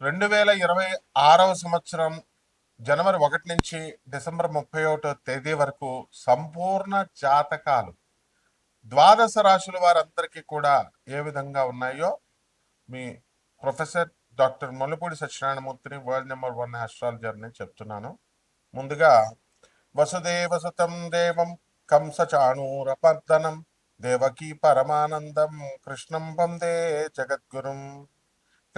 రెండు వేల ఇరవై ఆరవ సంవత్సరం జనవరి ఒకటి నుంచి డిసెంబర్ ముప్పై ఒకటో తేదీ వరకు సంపూర్ణ జాతకాలు. ద్వాదశ రాశుల వారందరికీ కూడా ఏ విధంగా ఉన్నాయో మీ ప్రొఫెసర్ డాక్టర్ మొల్లపూడి సత్యనారాయణమూర్తిని వరల్డ్ నెంబర్ వన్ ఆస్ట్రాలజర్ని చెప్తున్నాను. ముందుగా వసుదేవ సుతం దేవం కంసచాణూరపర్దనం దేవకీ పరమానందం కృష్ణం వందే జగద్గురుం.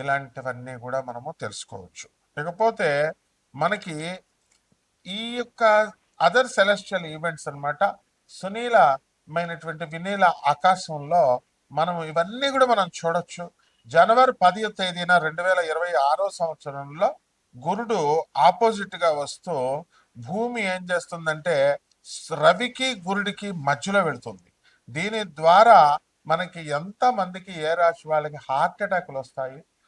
ఇలాంటివన్నీ కూడా మనము తెలుసుకోవచ్చు. ఇకపోతే మనకి ఈ యొక్క అదర్ సెలెస్టియల్ ఈవెంట్స్ అనమాట సునీలమైనటువంటి వినీల ఆకాశంలో మనం ఇవన్నీ కూడా మనం చూడొచ్చు. జనవరి పదివ తేదీన రెండు వేల ఇరవై ఆరో సంవత్సరంలో గురుడు ఆపోజిట్గా వస్తూ భూమి ఏం చేస్తుందంటే రవికి గురుడికి మధ్యలో వెళుతుంది. దీని ద్వారా మనకి ఎంతమందికి ఏ రాశి వాళ్ళకి హార్ట్ అటాక్లు వస్తాయి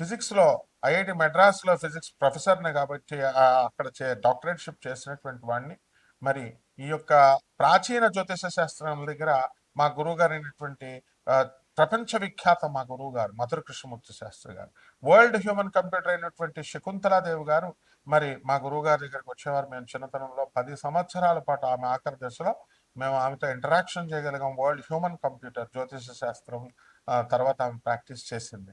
ఫిజిక్స్లో ఐఐటి మెడ్రాస్లో ఫిజిక్స్ ప్రొఫెసర్ని కాబట్టి అక్కడ చే డాక్టరేట్షిప్ చేసినటువంటి వాడిని. మరి ఈ యొక్క ప్రాచీన జ్యోతిష శాస్త్రం దగ్గర మా గురువు గారు అయినటువంటి ప్రపంచ విఖ్యాత మా గురువు గారు మధుర కృష్ణమూర్తి శాస్త్రి గారు. వరల్డ్ హ్యూమన్ కంప్యూటర్ అయినటువంటి శకుంతలాదేవి గారు మరి మా గురువు గారి దగ్గరికి వచ్చేవారు. మేము చిన్నతనంలో పది సంవత్సరాల పాటు ఆమె ఆఖరి దశలో మేము ఆమెతో ఇంటరాక్షన్ చేయగలిగాం. వరల్డ్ హ్యూమన్ కంప్యూటర్ జ్యోతిష శాస్త్రం తర్వాత ఆమె ప్రాక్టీస్ చేసింది.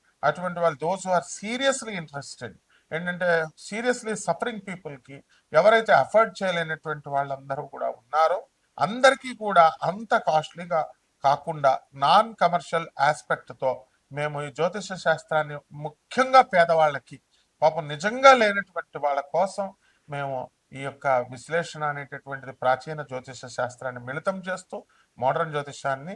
అటువంటి వాళ్ళు దోస్ ఆర్ సీరియస్లీ ఇంట్రెస్టెడ్ ఏంటంటే సీరియస్లీ సఫరింగ్ పీపుల్కి ఎవరైతే అఫోర్డ్ చేయలేనటువంటి వాళ్ళందరూ కూడా ఉన్నారో అందరికీ కూడా అంత కాస్ట్లీగా కాకుండా నాన్ కమర్షియల్ ఆస్పెక్ట్తో మేము ఈ జ్యోతిష శాస్త్రాన్ని ముఖ్యంగా పేదవాళ్ళకి పాపం నిజంగా లేనటువంటి వాళ్ళ కోసం మేము ఈ యొక్క విశ్లేషణ అనేటటువంటిది ప్రాచీన జ్యోతిష శాస్త్రాన్ని మిళితం చేస్తూ మోడర్న్ జ్యోతిషాన్ని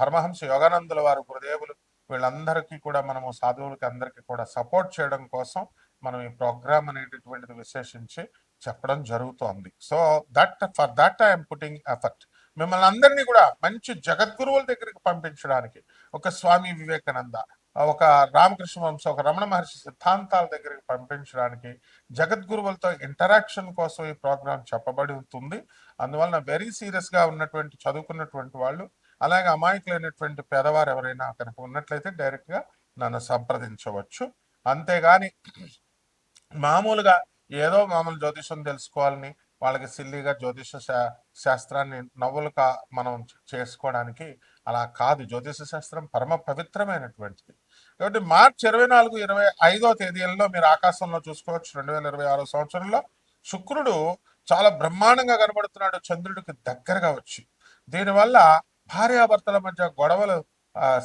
పరమహంస యోగానందుల వారు గురుదేవులు వీళ్ళందరికీ కూడా మనము సాధువులకి అందరికీ కూడా సపోర్ట్ చేయడం కోసం మనం ఈ ప్రోగ్రామ్ అనేటటువంటిది విశేషించి చెప్పడం జరుగుతోంది. So that for that I'm putting effort. మిమ్మల్ని అందరినీ కూడా మంచి జగద్గురువుల దగ్గరికి పంపించడానికి ఒక స్వామి వివేకానంద ఒక రామకృష్ణ వంశ ఒక రమణ మహర్షి సిద్ధాంతాల దగ్గరికి పంపించడానికి జగద్గురువులతో ఇంటరాక్షన్ కోసం ఈ ప్రోగ్రాం చెప్పబడి ఉంటుంది. అందువలన వెరీ సీరియస్గా ఉన్నటువంటి చదువుకున్నటువంటి వాళ్ళు అలాగే అమాయకులైనటువంటి పేదవారు ఎవరైనా కనుక ఉన్నట్లయితే డైరెక్ట్గా నన్ను సంప్రదించవచ్చు. అంతేగాని మామూలుగా ఏదో మామూలు జ్యోతిషం తెలుసుకోవాలని వాళ్ళకి సిల్లీగా జ్యోతిష శా- శాస్త్రాన్ని నవ్వులుగా మనం చేసుకోవడానికి అలా కాదు. జ్యోతిష శాస్త్రం పరమ పవిత్రమైనటువంటిది. కాబట్టి మార్చి ఇరవై నాలుగు ఇరవై ఐదో తేదీలలో మీరు ఆకాశంలో చూసుకోవచ్చు రెండు వేల ఇరవై ఆరో సంవత్సరంలో. శుక్రుడు చాలా బ్రహ్మాండంగా కనబడుతున్నాడు చంద్రుడికి దగ్గరగా వచ్చి. దీనివల్ల భార్యాభర్తల మధ్య గొడవలు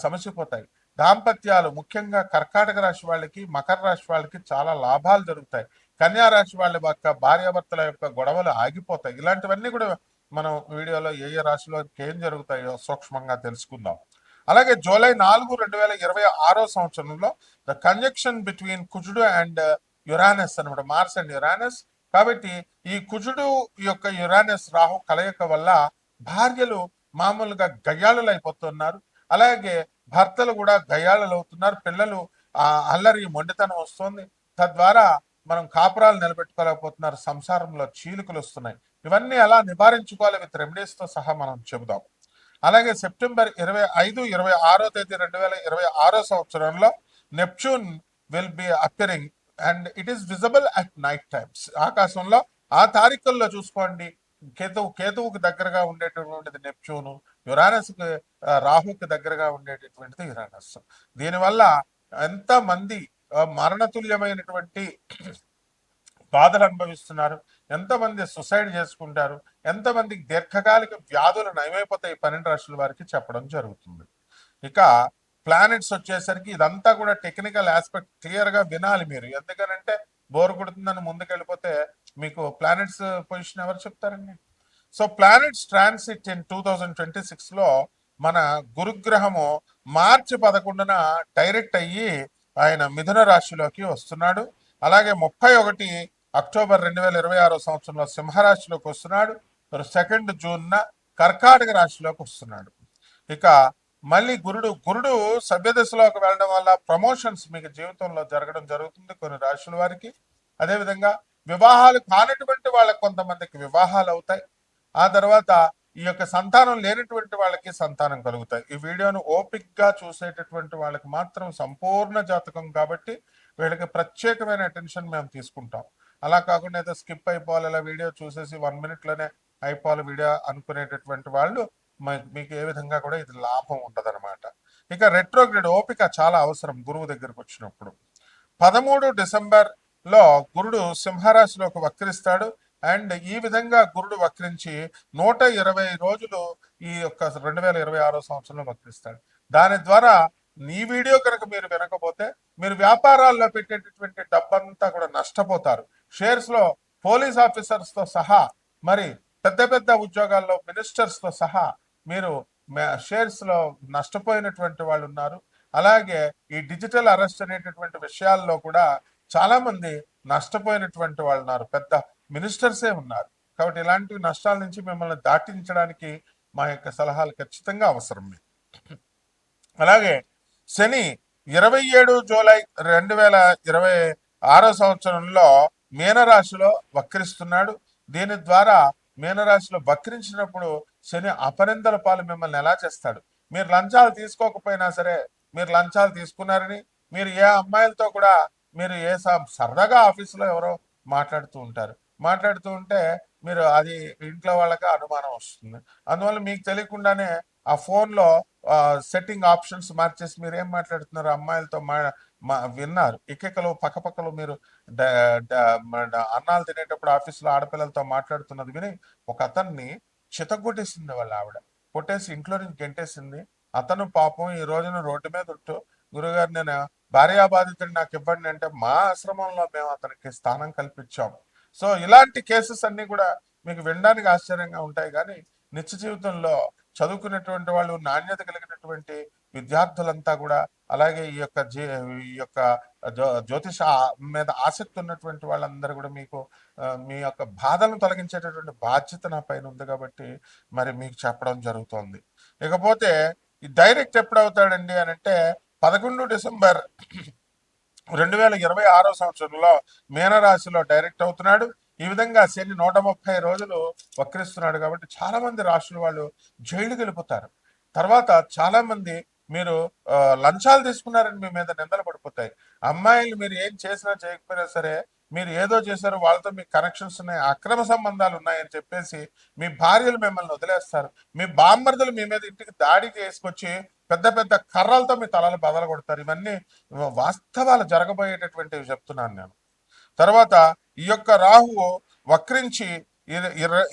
సమసిపోతాయి. దాంపత్యాలు ముఖ్యంగా కర్కాటక రాశి వాళ్ళకి మకర రాశి వాళ్ళకి చాలా లాభాలు జరుగుతాయి. కన్యా రాశి వాళ్ళ యొక్క భార్యాభర్తల యొక్క గొడవలు ఆగిపోతాయి. ఇలాంటివన్నీ కూడా మనం వీడియోలో ఏ ఏ రాశిలో ఏం జరుగుతాయో సూక్ష్మంగా తెలుసుకుందాం. అలాగే జూలై నాలుగు రెండు వేల ఇరవై ఆరో సంవత్సరంలో ద కంజక్షన్ బిట్వీన్ కుజుడు అండ్ యురానస్ అనమాట మార్స్ అండ్ యురానస్. కాబట్టి ఈ కుజుడు యొక్క యురానస్ రాహు కలయిక వల్ల భార్యలు మామూలుగా గయ్యాళులు అయిపోతున్నారు అలాగే భర్తలు కూడా గయ్యాళులు అవుతున్నారు పిల్లలు ఆ అల్లరి మొండితనం వస్తుంది. తద్వారా మనం కాపురాలు నిలబెట్టుకోలేకపోతున్నారు. సంసారంలో చీలికలు వస్తున్నాయి. ఇవన్నీ ఎలా నివారించుకోవాలి విత్ రెమెడీస్తో సహా మనం చెబుదాం. అలాగే సెప్టెంబర్ ఇరవై ఐదు ఇరవై ఆరో తేదీ రెండు వేల ఇరవై ఆరో సంవత్సరంలో Neptune will be appearing and it is visible at night times ఆకాశంలో ఆ తారీఖుల్లో చూసుకోండి. కేతువు కేతువుకు దగ్గరగా ఉండేటటువంటిది నెప్ట్యూను యురానస్కి రాహుకి దగ్గరగా ఉండేటటువంటిది యురానస్. దీనివల్ల ఎంతమంది మరణతుల్యమైనటువంటి బాధలు అనుభవిస్తున్నారు ఎంతమంది సుసైడ్ చేసుకుంటారు ఎంతమందికి దీర్ఘకాలిక వ్యాధులు నయమైపోతాయి పన్నెండు రాష్ట్రాల వారికి చెప్పడం జరుగుతుంది. ఇక ప్లానెట్స్ వచ్చేసరికి ఇదంతా కూడా టెక్నికల్ ఆస్పెక్ట్ క్లియర్గా వినాలి మీరు. ఎందుకనంటే బోర్ కొడుతుందని ముందుకెళ్ళిపోతే మీకు ప్లానెట్స్ పొజిషన్ ఎవరు చెప్తారండి? So planets transit in two thousand twenty సిక్స్లో మన గురుగ్రహము మార్చి పదకొండున డైరెక్ట్ అయ్యి ఆయన మిథున రాశిలోకి వస్తున్నాడు. అలాగే ముప్పై ఒకటి అక్టోబర్ రెండు వేల ఇరవై ఆరో సంవత్సరంలో సింహరాశిలోకి వస్తున్నాడు. సెకండ్ జూన్న కర్కాటక రాశిలోకి వస్తున్నాడు. ఇక మళ్ళీ గురుడు గురుడు సభ్యదశలోకి వెళ్ళడం వల్ల ప్రమోషన్స్ మీకు జీవితంలో జరగడం జరుగుతుంది కొన్ని రాశుల వారికి. అదేవిధంగా వివాహాలు కానటువంటి వాళ్ళకి కొంతమందికి వివాహాలు అవుతాయి. ఆ తర్వాత ఈ యొక్క సంతానం లేనటువంటి వాళ్ళకి సంతానం కలుగుతాయి. ఈ వీడియోను ఓపిక్గా చూసేటటువంటి వాళ్ళకి మాత్రం సంపూర్ణ జాతకం కాబట్టి వీళ్ళకి ప్రత్యేకమైన అటెన్షన్ మేము తీసుకుంటాం. అలా కాకుండా ఏదో స్కిప్ అయిపోవాలి ఇలా వీడియో చూసేసి వన్ మినిట్లోనే లోనే అయిపోవాలి వీడియో అనుకునేటటువంటి వాళ్ళు మీకు ఏ విధంగా కూడా ఇది లాభం ఉండదన్నమాట ఇక రెట్రోగ్రేడ్ ఓపిక చాలా అవసరం గురువు దగ్గరకు వచ్చినప్పుడు. పదమూడు డిసెంబర్లో గురుడు సింహరాశిలోకి వక్రిస్తాడు అండ్ ఈ విధంగా గురుడు వక్రించి నూట ఇరవై రోజులు ఈ యొక్క రెండు వేల ఇరవై ఆరో సంవత్సరంలో వక్రిస్తాడు. దాని ద్వారా ఈ వీడియో కనుక మీరు వినకపోతే మీరు వ్యాపారాల్లో పెట్టేటటువంటి డబ్బంతా కూడా నష్టపోతారు. షేర్స్లో పోలీస్ ఆఫీసర్స్తో సహా మరి పెద్ద పెద్ద ఉద్యోగాల్లో మినిస్టర్స్తో సహా మీరు షేర్స్లో నష్టపోయినటువంటి వాళ్ళు ఉన్నారు. అలాగే ఈ డిజిటల్ అరెస్ట్ అనేటటువంటి విషయాల్లో కూడా చాలా మంది నష్టపోయినటువంటి వాళ్ళు ఉన్నారు. పెద్ద మినిస్టర్సే ఉన్నారు. కాబట్టి ఇలాంటి నష్టాల నుంచి మిమ్మల్ని దాటించడానికి మా యొక్క సలహాలు ఖచ్చితంగా అవసరం మీకు. అలాగే శని ఇరవై ఏడు జూలై రెండు వేల ఇరవై ఆరో సంవత్సరంలో మీనరాశిలో వక్రిస్తున్నాడు. దీని ద్వారా మీనరాశిలో వక్రించినప్పుడు శని అపనిందల పాలు మిమ్మల్ని ఎలా చేస్తాడు? మీరు లంచాలు తీసుకోకపోయినా సరే మీరు లంచాలు తీసుకున్నారని మీరు ఏ అమ్మాయిలతో కూడా మీరు ఏ స- సరదాగా ఆఫీసులో ఎవరో మాట్లాడుతూ ఉంటారు. మాట్లాడుతూ ఉంటే మీరు అది ఇంట్లో వాళ్ళకి అనుమానం వస్తుంది. అందువల్ల మీకు తెలియకుండానే ఆ ఫోన్లో సెట్టింగ్ ఆప్షన్స్ మార్చేసి మీరు ఏం మాట్లాడుతున్నారు? అమ్మాయిలతో మా విన్నారు. ఇకెకలు పక్కపక్కలు మీరు అన్నాలు తినేటప్పుడు ఆఫీస్లో ఆడపిల్లలతో మాట్లాడుతున్నది విని ఒక అతన్ని చితగొట్టేసింది వాళ్ళ ఆవిడ. కొట్టేసి ఇంట్లో నుంచి గెంటేసింది. అతను పాపం ఈ రోజున రోడ్డు మీద ఉంటూ గురుగారు నేను భార్యాబాధితుడు నాకు ఇవ్వండి అంటే మా ఆశ్రమంలో మేము అతనికి స్థానం కల్పించాము సో ఇలాంటి కేసెస్ అన్ని కూడా మీకు వినడానికి ఆశ్చర్యంగా ఉంటాయి. కానీ నిత్య జీవితంలో చదువుకునేటువంటి వాళ్ళు నాణ్యత కలిగినటువంటి విద్యార్థులంతా కూడా అలాగే ఈ యొక్క జీ ఈ యొక్క జ్యోతిష మీద ఆసక్తి ఉన్నటువంటి వాళ్ళందరూ కూడా మీకు మీ యొక్క బాధలను తొలగించేటటువంటి బాధ్యత నా పైన ఉంది కాబట్టి మరి మీకు చెప్పడం జరుగుతోంది. ఇకపోతే ఈ డైరెక్ట్ ఎప్పుడు అవుతాడండి అని అంటే పదకొండు డిసెంబర్ రెండు వేల ఇరవై ఆరో సంవత్సరంలో మీనరాశిలో డైరెక్ట్ అవుతున్నాడు. ఈ విధంగా శని నూట ముప్పై రోజులు వక్రిస్తున్నాడు కాబట్టి చాలా మంది రాష్ట్రాల వాళ్ళు జైలుకి వెళ్ళిపోతారు. తర్వాత చాలా మంది మీరు లంచాలు తీసుకున్నారని మీ మీద నిందలు పడిపోతాయి. అమ్మాయిలు మీరు ఏం చేసినా చేయకపోయినా సరే మీరు ఏదో చేశారు వాళ్ళతో మీకు కనెక్షన్స్ ఉన్నాయి అక్రమ సంబంధాలు ఉన్నాయని చెప్పేసి మీ భార్యలు మిమ్మల్ని వదిలేస్తారు. మీ బామ్మర్దులు మీ మీద ఇంటికి దాడి చేసుకొచ్చి పెద్ద పెద్ద కర్రలతో మీ తలలు బదలు కొడతారు. ఇవన్నీ వాస్తవాలు జరగబోయేటటువంటివి చెప్తున్నాను నేను. తర్వాత ఈ యొక్క రాహువు వక్రించి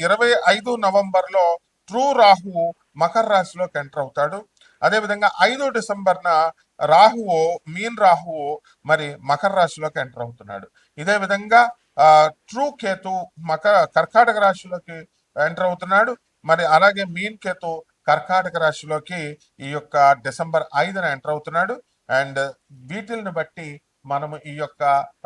ఇరవై ఐదు నవంబర్లో ట్రూ రాహువు మకర రాశిలోకి ఎంటర్ అవుతాడు. అదేవిధంగా ఐదో డిసెంబర్న రాహువు మీన్ రాహువు మరి మకర రాశిలోకి ఎంటర్ అవుతున్నాడు. ఇదే విధంగా ట్రూ కేతు మకర కర్కాటక రాశిలోకి ఎంటర్ అవుతున్నాడు. మరి అలాగే మీన్ కేతు కర్కాటక రాశిలోకి ఈ యొక్క డిసెంబర్ ఐదున ఎంటర్ అవుతున్నాడు. అండ్ వీటిల్ని బట్టి మనము ఈ యొక్క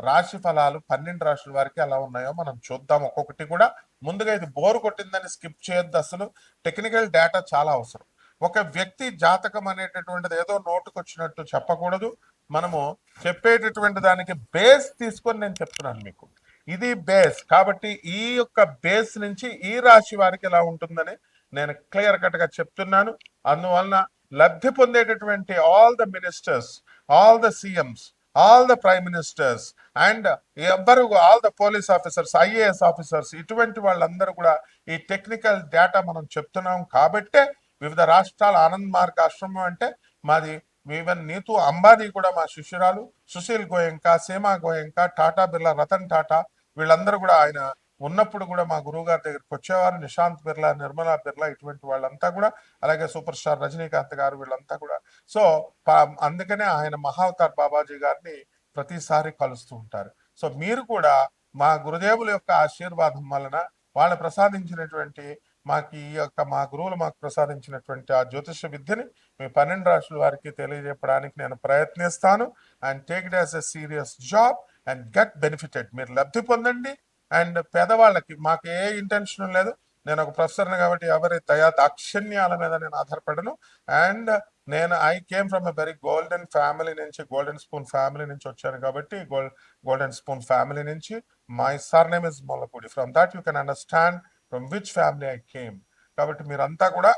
రాశి ఫలాలు పన్నెండు రాశుల వారికి ఎలా ఉన్నాయో మనం చూద్దాం. ఒక్కొక్కటి కూడా ముందుగా ఇది బోరు కొట్టిందని స్కిప్ చేయొద్దు అసలు. టెక్నికల్ డేటా చాలా అవసరం. ఒక వ్యక్తి జాతకం అనేటటువంటిది ఏదో నోటుకు వచ్చినట్టు చెప్పకూడదు. మనము చెప్పేటటువంటి దానికి బేస్ తీసుకొని నేను చెప్తున్నాను మీకు. ఇది బేస్ కాబట్టి ఈ యొక్క బేస్ నుంచి ఈ రాశి వారికి ఎలా ఉంటుందని నేను క్లియర్ కట్గా చెప్తున్నాను. అందువలన లబ్ధి పొందేటటువంటి all the ministers all the CMs all the prime ministers and ఎవ్వరు all the police officers IAS officers ఇటువంటి వాళ్ళందరూ కూడా ఈ టెక్నికల్ డేటా మనం చెప్తున్నాం కాబట్టే వివిధ రాష్ట్రాల ఆనంద్ మార్గ్ ఆశ్రమం అంటే మాది ఈవెన్ నీతూ అంబానీ కూడా మా శిష్యురాలు సుశీల్ గోయంక సీమా గోయంక టాటా బిర్లా రతన్ టాటా వీళ్ళందరూ కూడా ఆయన ఉన్నప్పుడు కూడా మా గురువు గారి దగ్గరికి వచ్చేవారు. నిశాంత్ బిర్లా నిర్మలా బిర్లా ఇటువంటి వాళ్ళంతా కూడా అలాగే సూపర్ స్టార్ రజనీకాంత్ గారు వీళ్ళంతా కూడా. సో పా- అందుకనే ఆయన మహావతార్ బాబాజీ గారిని ప్రతిసారి కలుస్తూ ఉంటారు. సో మీరు కూడా మా గురుదేవుల యొక్క ఆశీర్వాదం వలన వాళ్ళు ప్రసాదించినటువంటి మాకు ఈ యొక్క మా గురువులు మాకు ప్రసాదించినటువంటి ఆ జ్యోతిష విద్యని మీ పన్నెండు రాష్ట్రాల వారికి తెలియజెప్పడానికి నేను ప్రయత్నిస్తాను. And take it as a serious job and get benefited మీరు లబ్ధి పొందండి. అండ్ పేదవాళ్ళకి మాకు ఏ ఇంటెన్షన్ లేదు. నేను ఒక ప్రొఫెసర్ని కాబట్టి ఎవరి దయా దాక్షిణ్యాల మీద నేను ఆధారపడను. అండ్ నేను I came from a very golden family నుంచి గోల్డెన్ స్పూన్ ఫ్యామిలీ నుంచి వచ్చాను కాబట్టి గోల్డ్ గోల్డెన్ స్పూన్ ఫ్యామిలీ నుంచి. My surname is Mollapudi from that you can understand from which family I came కాబట్టి మీరంతా కూడా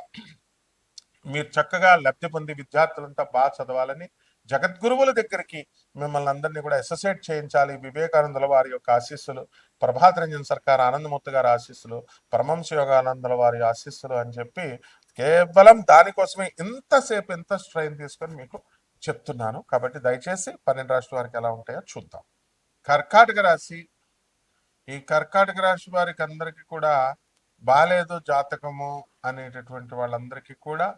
మీరు చక్కగా లబ్ధి పొంది విద్యార్థులంతా బాగా చదవాలని జగద్గురువుల దగ్గరికి మిమ్మల్ని అందరినీ కూడా అసోసియేట్ చేయించాలి. వివేకానందుల వారి యొక్క ఆశీస్సులు ప్రభాత్ రంజన్ సర్కార్ ఆనందమూర్తి గారి ఆశీస్సులు పరమంశ యోగానందుల వారి ఆశీస్సులు అని చెప్పి కేవలం దానికోసమే ఇంతసేపు ఎంత స్ట్రెయిన్ తీసుకొని మీకు చెప్తున్నాను. కాబట్టి దయచేసి పన్నెండు రాష్ట్రాల వారికి ఎలా ఉంటాయో చూద్దాం. కర్కాటక రాశి. ఈ కర్కాటక రాశి వారికి అందరికీ కూడా బాలేదు జాతకము అనేటటువంటి వాళ్ళందరికీ కూడా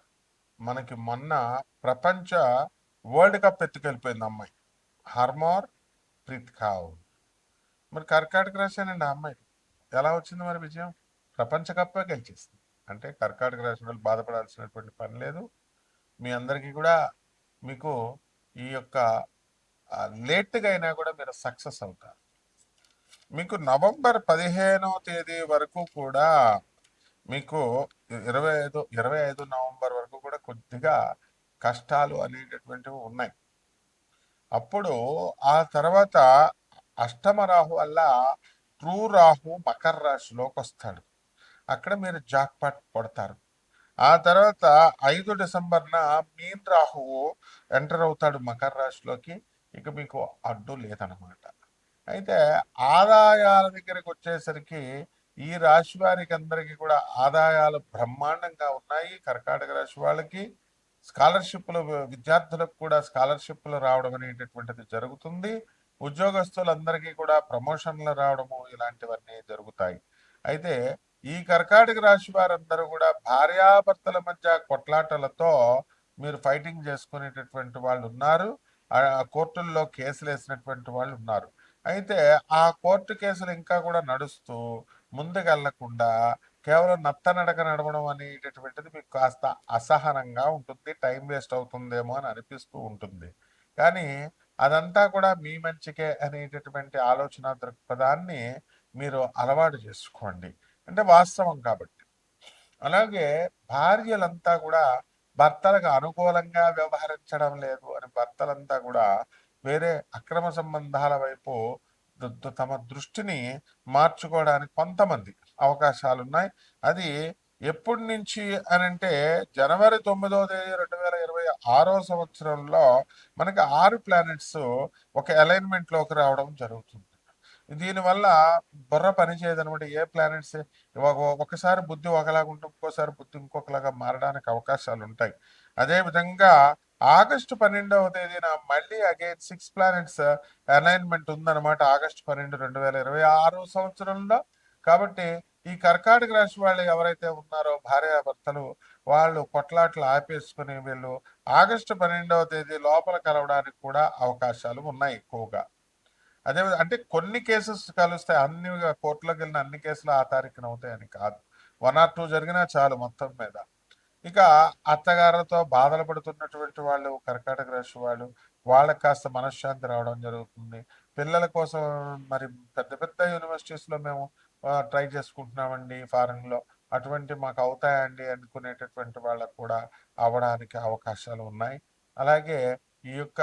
మనకి మొన్న ప్రపంచ వరల్డ్ కప్ ఎత్తుకెళ్ళిపోయింది అమ్మాయి. హర్మోర్ ప్రీత్ కావ్. మరి కర్కాటక రాశానండి ఆ అమ్మాయి. ఎలా వచ్చింది మరి విజయం? ప్రపంచ కప్పే గెలిచేసింది. అంటే కర్కాటక రాశి వాళ్ళు బాధపడాల్సినటువంటి పని లేదు. మీ అందరికీ కూడా మీకు ఈ యొక్క లేట్గా అయినా కూడా మీరు సక్సెస్ అవుతారు. మీకు నవంబర్ పదిహేనవ తేదీ వరకు కూడా మీకు ఇరవై ఐదు ఇరవై ఐదు నవంబర్ వరకు కూడా కొద్దిగా కష్టాలు అనేటటువంటివి ఉన్నాయి. అప్పుడు ఆ తర్వాత అష్టమ రాహు వల్ల ట్రూ రాహు మకర రాశిలోకి వస్తాడు. అక్కడ మీరు జాక్పాట్ కొడతారు ఆ తర్వాత ఐదు డిసెంబర్న మీన్ రాహువు ఎంటర్ అవుతాడు మకర రాశిలోకి. ఇక మీకు అడ్డు లేదనమాట. అయితే ఆదాయాల దగ్గరికి వచ్చేసరికి ఈ రాశి వారికి అందరికీ కూడా ఆదాయాలు బ్రహ్మాండంగా ఉన్నాయి. కర్కాటక రాశి వాళ్ళకి స్కాలర్షిప్లు విద్యార్థులకు కూడా స్కాలర్షిప్లు రావడం అనేటటువంటిది జరుగుతుంది. ఉద్యోగస్తులందరికీ కూడా ప్రమోషన్లు రావడము ఇలాంటివన్నీ జరుగుతాయి. అయితే ఈ కర్కాటక రాశి వారందరూ కూడా భార్యాభర్తల మధ్య కొట్లాటలతో మీరు ఫైటింగ్ చేసుకునేటటువంటి వాళ్ళు ఉన్నారు. ఆ కోర్టుల్లో కేసులు వేసినటువంటి వాళ్ళు ఉన్నారు. అయితే ఆ కోర్టు కేసులు ఇంకా కూడా నడుస్తూ ముందుకెళ్ళకుండా కేవలం నత్తనడక నడవడం అనేటటువంటిది మీకు కాస్త అసహనంగా ఉంటుంది టైం వేస్ట్ అవుతుందేమో అని అనిపిస్తూ ఉంటుంది. కానీ అదంతా కూడా మీ మంచికే అనేటటువంటి ఆలోచన దృక్పథాన్ని మీరు అలవాటు చేసుకోండి. అంటే వాస్తవం కాబట్టి. అలాగే భార్యలంతా కూడా భర్తలకు అనుకూలంగా వ్యవహరించడం లేదు అని భర్తలంతా కూడా వేరే అక్రమ సంబంధాల వైపు ద- తమ దృష్టిని మార్చుకోవడానికి కొంతమంది అవకాశాలు ఉన్నాయి అది ఎప్పటి నుంచి అని అంటే జనవరి తొమ్మిదవ తేదీ రెండు వేల ఇరవై ఆరో సంవత్సరంలో మనకి ఆరు ప్లానెట్స్ ఒక అలైన్మెంట్లోకి రావడం జరుగుతుంది. దీనివల్ల బుర్ర పనిచేయదు అనమాట ఏ ప్లానెట్స్ ఒకసారి బుద్ధి ఒకలాగా ఉంటే ఇంకోసారి బుద్ధి ఇంకొకలాగా మారడానికి అవకాశాలు ఉంటాయి అదేవిధంగా ఆగస్టు పన్నెండవ తేదీన మళ్ళీ అగైన్ సిక్స్ ప్లానెట్స్ అలైన్మెంట్ ఉందన్నమాట ఆగస్టు పన్నెండు రెండు వేల ఇరవై ఆరు సంవత్సరంలో. కాబట్టి ఈ కర్కాటక రాశి వాళ్ళు ఎవరైతే ఉన్నారో భార్యాభర్తలు వాళ్ళు కొట్లాట్లు ఆపేసుకుని వీళ్ళు ఆగస్టు పన్నెండవ తేదీ లోపల కలవడానికి కూడా అవకాశాలు ఉన్నాయి ఎక్కువగా. అదే అంటే కొన్ని కేసెస్ కలుస్తాయి అన్ని కోర్టులోకి వెళ్ళిన అన్ని కేసులు ఆ తారీఖున అవుతాయని కాదు. వన్ ఆర్ టూ జరిగినా చాలు మొత్తం మీద. ఇక అత్తగారులతో బాధలు పడుతున్నటువంటి వాళ్ళు కర్కాటక రాశి వాళ్ళు వాళ్ళకి కాస్త మనశ్శాంతి రావడం జరుగుతుంది. పిల్లల కోసం మరి పెద్ద పెద్ద యూనివర్సిటీస్లో మేము ట్రై చేసుకుంటున్నామండి ఫారెన్లో అటువంటి మాకు అవుతాయండి అనుకునేటటువంటి వాళ్ళకు కూడా అవడానికి అవకాశాలు ఉన్నాయి. అలాగే ఈ యొక్క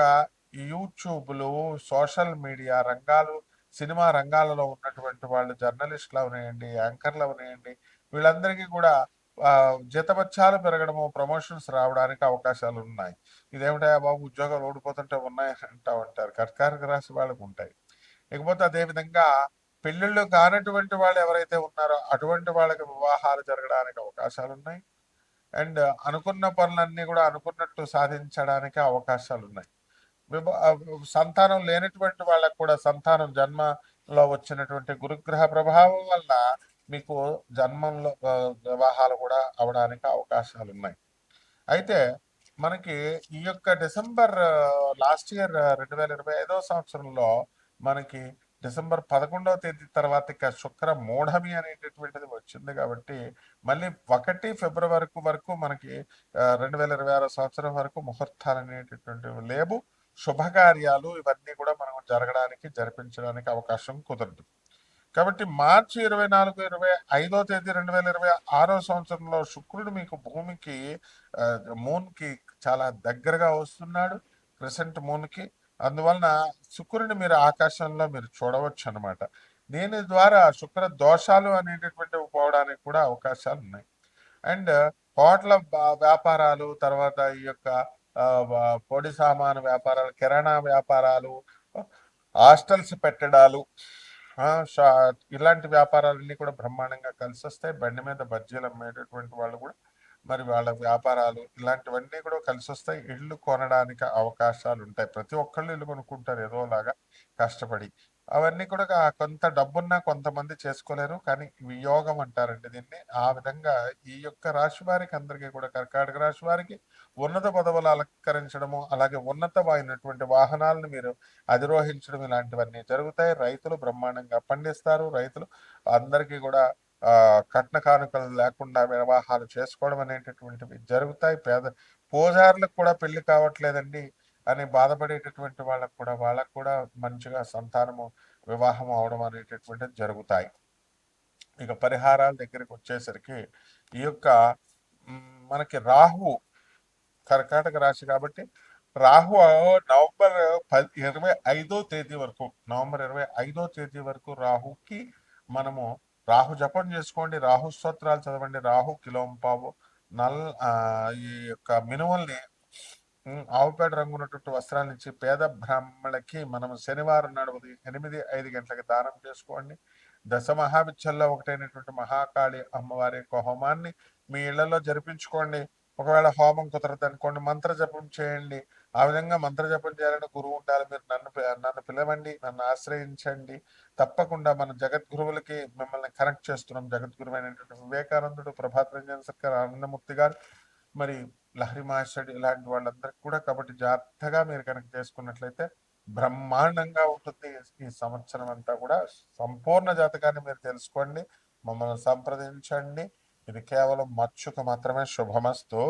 యూట్యూబ్లు సోషల్ మీడియా రంగాలు సినిమా రంగాలలో ఉన్నటువంటి వాళ్ళు జర్నలిస్టులు అవనేయండి యాంకర్లు అవనేయండి వీళ్ళందరికీ కూడా జీతభత్యాలు పెరగడము ప్రమోషన్స్ రావడానికి అవకాశాలు ఉన్నాయి ఇదేమిటా బాబు? ఉద్యోగాలు ఓడిపోతుంటే ఉన్నాయి అంటా ఉంటారు కర్కారక రాశి వాళ్ళకు ఉంటాయి. ఇకపోతే అదే విధంగా పెళ్ళిళ్ళు కానటువంటి వాళ్ళు ఎవరైతే ఉన్నారో అటువంటి వాళ్ళకి వివాహాలు జరగడానికి అవకాశాలు ఉన్నాయి అండ్ అనుకున్న పనులన్నీ కూడా అనుకున్నట్టు సాధించడానికి అవకాశాలు ఉన్నాయి సంతానం లేనటువంటి వాళ్ళకు కూడా సంతానం జన్మలో వచ్చినటువంటి గురుగ్రహ ప్రభావం వల్ల మీకు జన్మంలో వివాహాలు కూడా అవడానికి అవకాశాలు ఉన్నాయి అయితే మనకి ఈ యొక్క డిసెంబర్ లాస్ట్ ఇయర్ రెండు వేల ఇరవై ఐదవ సంవత్సరంలో మనకి డిసెంబర్ పదకొండవ తేదీ తర్వాత ఇక శుక్ర మూఢమి అనేటటువంటిది వచ్చింది కాబట్టి మళ్ళీ ఒకటి ఫిబ్రవరి వరకు మనకి రెండు వేల ఇరవై ఆరో సంవత్సరం వరకు ముహూర్తాలు అనేటటువంటివి లేవు. శుభకార్యాలు ఇవన్నీ కూడా మనం జరగడానికి జరిపించడానికి అవకాశం కుదరదు. కాబట్టి మార్చి ఇరవై నాలుగు ఇరవై ఐదో తేదీ రెండు వేల ఇరవై ఆరో సంవత్సరంలో శుక్రుడు మీకు భూమికి మూన్కి చాలా దగ్గరగా వస్తున్నాడు క్రిసెంట్ మూన్కి అందువలన శుక్రుని మీరు ఆకాశంలో మీరు చూడవచ్చు అనమాట దీని ద్వారా శుక్ర దోషాలు అనేటటువంటివి పోవడానికి కూడా అవకాశాలు ఉన్నాయి. అండ్ హోటల్ వ్యాపారాలు తర్వాత ఈ యొక్క పొడి సామాను వ్యాపారాలు కిరాణా వ్యాపారాలు హాస్టల్స్ పెట్టడాలు ఇలాంటి వ్యాపారాలన్నీ కూడా బ్రహ్మాండంగా కలిసి వస్తాయి బండి మీద బజ్జీలు అమ్మేటటువంటి వాళ్ళు కూడా మరి వాళ్ళ వ్యాపారాలు ఇలాంటివన్నీ కూడా కలిసి వస్తాయి ఇళ్ళు కొనడానికి అవకాశాలు ఉంటాయి ప్రతి ఒక్కళ్ళు ఇల్లు కొనుక్కుంటారు ఏదోలాగా కష్టపడి. అవన్నీ కూడా కొంత డబ్బున్నా కొంతమంది చేసుకోలేరు. కానీ వియోగం అంటారండి దీన్ని. ఆ విధంగా ఈ యొక్క రాశి వారికి అందరికీ కూడా కర్కాటక రాశి వారికి ఉన్నత పదవులు అలంకరించడము అలాగే ఉన్నతమైనటువంటి వాహనాలను మీరు అధిరోహించడం ఇలాంటివన్నీ జరుగుతాయి. రైతులు బ్రహ్మాండంగా పండిస్తారు. రైతులు అందరికీ కూడా కట్న కానుకలు లేకుండా వివాహాలు చేసుకోవడం అనేటటువంటివి జరుగుతాయి. పేద పూజారులకు కూడా పెళ్ళి కావట్లేదండి. అని బాధపడేటటువంటి వాళ్ళకు కూడా వాళ్ళకు కూడా మంచిగా సంతానము వివాహం అవడం అనేటటువంటిది జరుగుతాయి. ఇక పరిహారాల దగ్గరికి వచ్చేసరికి ఈ యొక్క మనకి రాహు కర్కాటక రాశి కాబట్టి రాహు నవంబర్ పది ఇరవై ఐదో తేదీ వరకు నవంబర్ ఇరవై ఐదో తేదీ వరకు రాహుకి మనము రాహు జపం చేసుకోండి రాహు స్తోత్రాలు చదవండి రాహు కిలోంపావు నల్ ఈ యొక్క మినువల్ని ఆవుపేట రంగు ఉన్నటువంటి వస్త్రాలు ఇచ్చి పేద బ్రాహ్మణులకి మనం శనివారం నాడు ఉదయం ఎనిమిది ఐదు గంటలకు దానం చేసుకోండి. దశ మహావిద్యల్లో ఒకటైనటువంటి మహాకాళి అమ్మవారి యొక్క హోమాన్ని మీ ఇళ్ళలో జరిపించుకోండి. ఒకవేళ హోమం కుదరదు అనుకోండి మంత్ర జపం చేయండి. ఆ విధంగా మంత్ర జపం చేయాలని గురువు ఉండాలి. మీరు నన్ను నన్ను పిలవండి నన్ను ఆశ్రయించండి. తప్పకుండా మన జగద్గురువులకి మిమ్మల్ని కనెక్ట్ చేస్తున్నాం. జగద్గురువు అయినటువంటి వివేకానందుడు ప్రభాత్ రంజన్ సర్కార్ ఆనందమూర్తి గారు. మరి లహరి మాస్టర్ ఇలాంటి వాళ్ళందరికీ కూడా కాబట్టి జాగ్రత్తగా మీరు కనుక చేసుకున్నట్లయితే బ్రహ్మాండంగా ఉంటుంది ఈ సంవత్సరం అంతా కూడా. సంపూర్ణ జాతకాన్ని మీరు తెలుసుకోండి మమ్మల్ని సంప్రదించండి. ఇది కేవలం మచ్చుకు మాత్రమే శుభమస్తు.